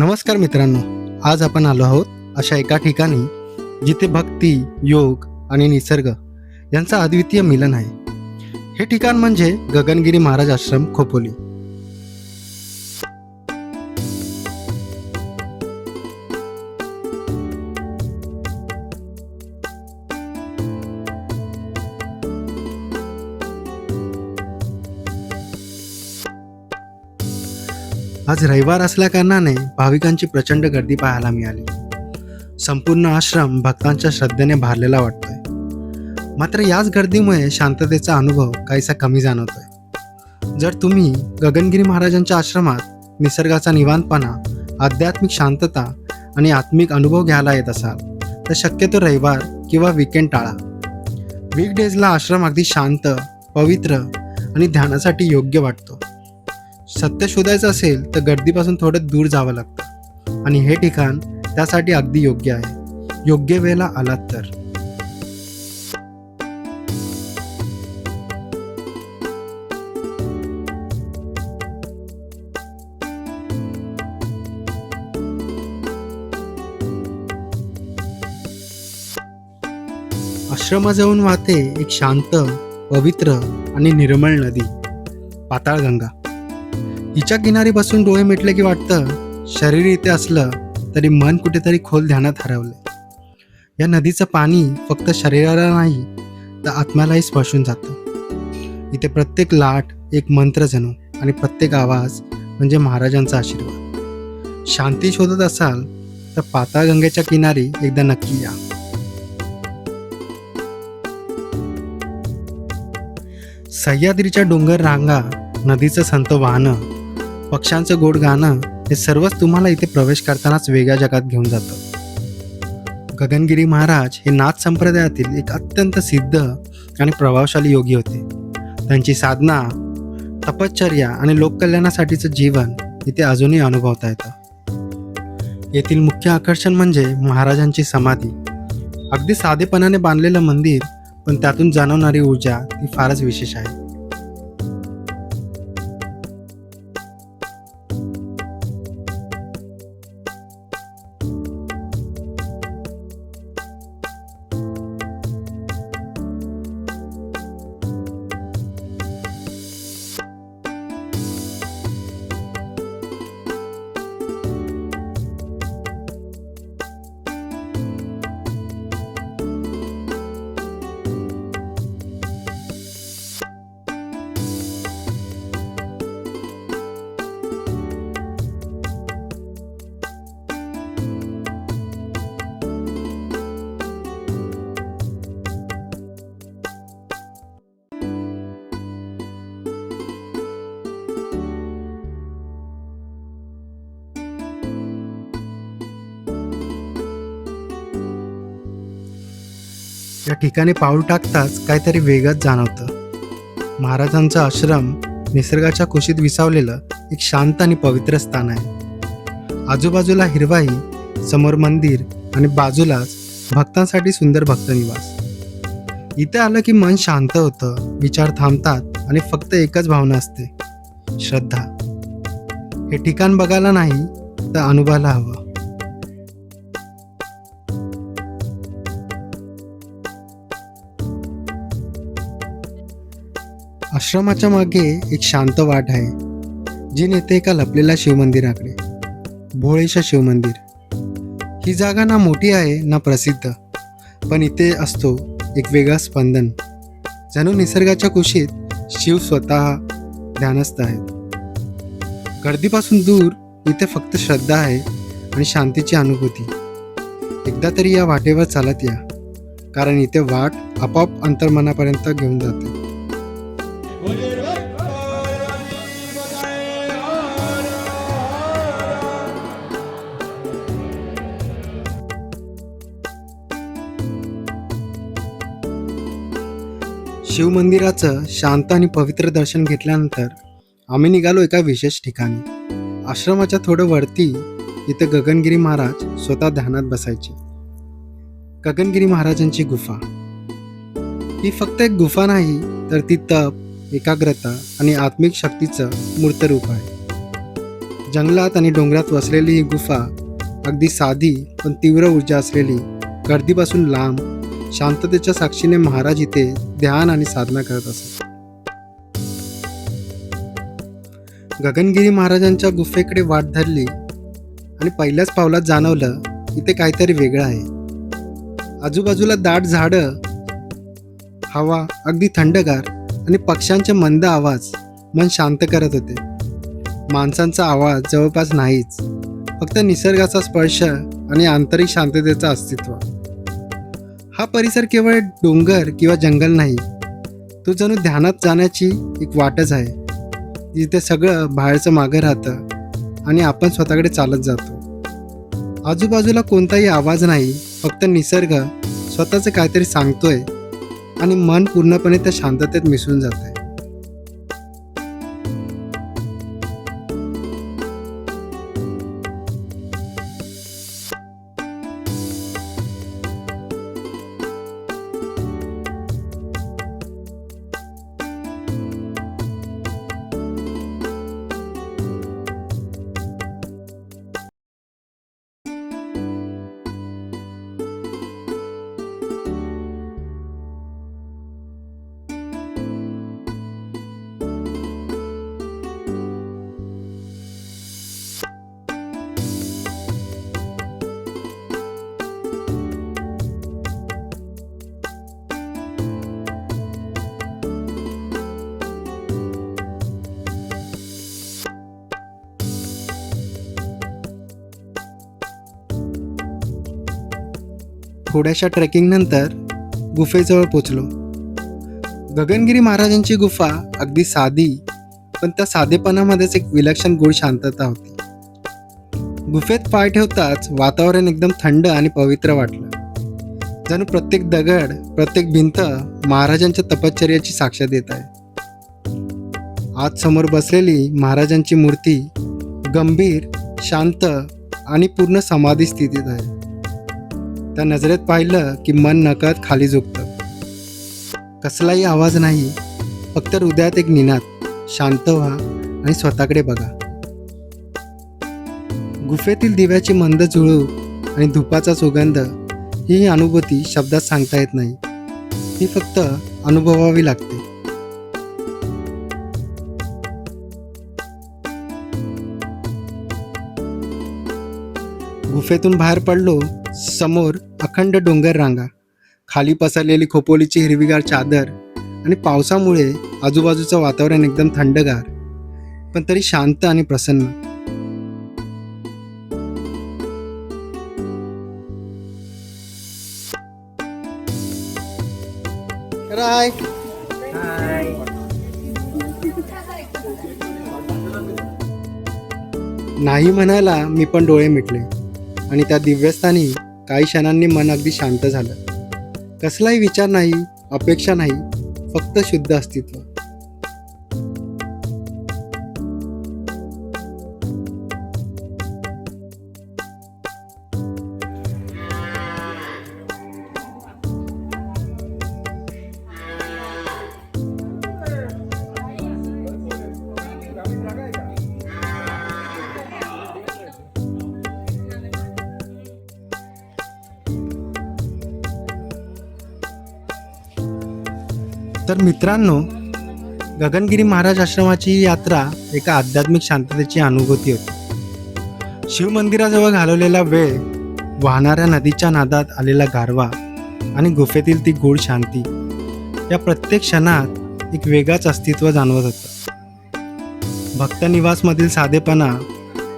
नमस्कार मित्रांनो आज आपण आलो आहोत अशा एका ठिकाणी जिथे भक्ती योग आणि निसर्ग यांचा अद्वितीय मिलन आहे. हे ठिकाण म्हणजे गगनगिरी महाराज आश्रम खोपोली. आज रविवार असल्या कारणाने भाविकांची प्रचंड गर्दी पाहायला मिळाली. संपूर्ण आश्रम भक्तांच्या श्रद्धेने भारलेला वाटतोय. मात्र याच गर्दीमुळे शांततेचा अनुभव काहीसा कमी जाणवतोय. जर तुम्ही गगनगिरी महाराजांच्या आश्रमात निसर्गाचा निवांतपणा आध्यात्मिक शांतता आणि आत्मिक अनुभव घ्यायला येत असाल तर शक्यतो रविवार किंवा विकेंड टाळा. वीकडेजला आश्रम अगदी शांत पवित्र आणि ध्यानासाठी योग्य वाटतो. सत्य शोधायचं असेल तर गर्दीपासून थोडं दूर जावं लागतं. आणि हे ठिकाण त्यासाठी अगदी योग्य आहे. योग्य वेळेला आलात तर. आश्रमाजवळून वाहते एक शांत पवित्र आणि निर्मळ नदी पाताळगंगा. हिच्या किनारी बसून डोळे मिटले की वाटतं शरीर इथे असलं तरी मन कुठेतरी खोल ध्यानात हरवले या नदीचं पाणी फक्त शरीराला नाही तर आत्म्यालाही स्पर्शून जातं. इथे प्रत्येक लाट एक मंत्र जणू आणि प्रत्येक आवाज म्हणजे महाराजांचा आशीर्वाद. शांती शोधत असाल तर पाताळगंगेच्या किनारी एकदा नक्की या. सह्याद्रीच्या डोंगर रांगा नदीचं संत वाहनं पक्ष्यांचं गोड गाणं हे सर्वच तुम्हाला इथे प्रवेश करतानाच वेगळ्या जगात घेऊन जातं. गगनगिरी महाराज हे नाथ संप्रदायातील एक अत्यंत सिद्ध आणि प्रभावशाली योगी होते. त्यांची साधना तपश्चर्या आणि लोककल्याणासाठीचं जीवन इथे अजूनही अनुभवता येतं. येथील मुख्य आकर्षण म्हणजे महाराजांची समाधी. अगदी साधेपणाने बांधलेलं मंदिर पण त्यातून जाणवणारी ऊर्जा ती फारच विशेष आहे. या ठिकाणी पाऊल टाकताच काहीतरी वेगळंच जाणवतं. महाराजांचा आश्रम निसर्गाच्या कुशीत विसावलेलं एक शांत आणि पवित्र स्थान आहे. आजूबाजूला हिरवाई समोर मंदिर आणि बाजूलाच भक्तांसाठी सुंदर भक्त निवास इथे आलं की मन शांत होतं विचार थांबतात आणि फक्त एकच भावना असते श्रद्धा. हे ठिकाण बघायला नाही तर अनुभवायला हवं. आश्रमाच्या मागे एक शांत वाट आहे जी नेते एका लपलेल्या शिवमंदिराकडे. भोळेशा शिवमंदिर. ही जागा ना मोठी आहे ना प्रसिद्ध पण इथे असतो एक वेगळा स्पंदन जणू निसर्गाच्या कुशीत शिव स्वतः ध्यानस्थ आहेत. गर्दीपासून दूर इथे फक्त श्रद्धा आहे आणि शांतीची अनुभूती. एकदा तरी या वाटेवर चालत या कारण इथे वाट आपोआप अंतर्मनापर्यंत घेऊन जाते. शिवमंदिराचं शांत आणि पवित्र दर्शन घेतल्यानंतर आम्ही निघालो एका विशेष ठिकाणी. आश्रमाच्या थोडं वरती इथं गगनगिरी महाराज स्वतः ध्यानात बसायचे. गगनगिरी महाराजांची गुफा. ही फक्त एक गुफा नाही तर ती तप एकाग्रता आणि आत्मिक शक्तीचं मूर्त रूप आहे. जंगलात आणि डोंगरात वसलेली ही गुफा अगदी साधी पण तीव्र ऊर्जा असलेली गर्दीपासून लांब शांततेच्या साक्षीने महाराज इथे ध्यान आणि साधना करत असत. गगनगिरी महाराजांच्या गुफेकडे वाट धरली आणि पहिल्याच पावलात जाणवलं इथे काहीतरी वेगळं आहे. आजूबाजूला दाट झाडं हवा अगदी थंडगार आणि पक्ष्यांचे मंद आवाज मन शांत करत होते. माणसांचा आवाज जवळपास नाहीच फक्त निसर्गाचा स्पर्श आणि आंतरिक शांततेचं अस्तित्व. हा परिसर केवळ डोंगर किंवा जंगल नाही तो जणू ध्यानात जाण्याची एक वाटच आहे जिथे सगळं बाहेरचं मागं राहतं आणि आपण स्वतःकडे चालत जातो. आजूबाजूला कोणताही आवाज नाही फक्त निसर्ग स्वतःचं काहीतरी सांगतोय आणि मन पूर्णपणे त्या शांततेत मिसळून जात आहे थोड्याशा ट्रेकिंगनंतर गुफेजवळ पोचलो. गगनगिरी महाराजांची गुफा अगदी साधी पण त्या साधेपणामध्येच एक विलक्षण गुण शांतता होती. गुफेत पाय ठेवताच वातावरण एकदम थंड आणि पवित्र वाटलं. जणू प्रत्येक दगड प्रत्येक भिंत महाराजांच्या तपश्चर्याची साक्ष देत आहे. आज समोर बसलेली महाराजांची मूर्ती गंभीर शांत आणि पूर्ण समाधी स्थितीत आहे. त्या नजरेत पाहिलं की मन नकळत खाली झुकतं. कसलाही आवाज नाही फक्त हृदयात एक निनाद. शांत व्हा आणि स्वतःकडे बघा. गुफेतील दिव्याची मंद झुळूक आणि धुपाचा सुगंध ही अनुभूती शब्दात सांगता येत नाही. ती फक्त अनुभवावी लागते. गुफेतून बाहेर पडलो समोर अखंड डोंगर रांगा खाली पसरलेली खोपोलीची हिरवीगार चादर आणि पावसामुळे आजूबाजूचं वातावरण एकदम थंडगार पण तरी शांत आणि प्रसन्न. राय. नाही म्हणायला मी पण डोळे मिटले आणि त्या दिव्यस्थानी काही क्षणांनी मन अगदी शांत झालं. कसलाही विचार नाही अपेक्षा नाही फक्त शुद्ध अस्तित्व. तर मित्रांनो गगनगिरी महाराज आश्रमाची ही यात्रा एका आध्यात्मिक शांततेची अनुभूती होती. शिवमंदिराजवळ घालवलेला वेळ वाहणाऱ्या नदीच्या नादात आलेला गारवा आणि गुफेतील ती गूढ शांती या प्रत्येक क्षणात एक वेगळाच अस्तित्व जाणवत होतं. भक्तनिवासमधील साधेपणा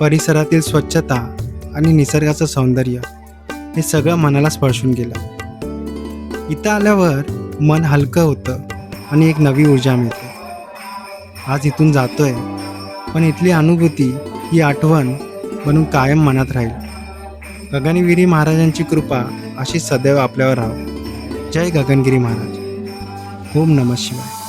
परिसरातील स्वच्छता आणि निसर्गाचं सौंदर्य हे सगळं मनाला स्पर्शून गेलं. इथं आल्यावर मन हलकं होतं. आणि एक नवी ऊर्जा मिळते. आज इथून जातोय पण इथली अनुभूती ही आठवण बनून कायम मनात राहील. गगनगिरी महाराजांची कृपा अशी सदैव आपल्यावर राहो जय गगनगिरी महाराज. ओम नमः शिवाय.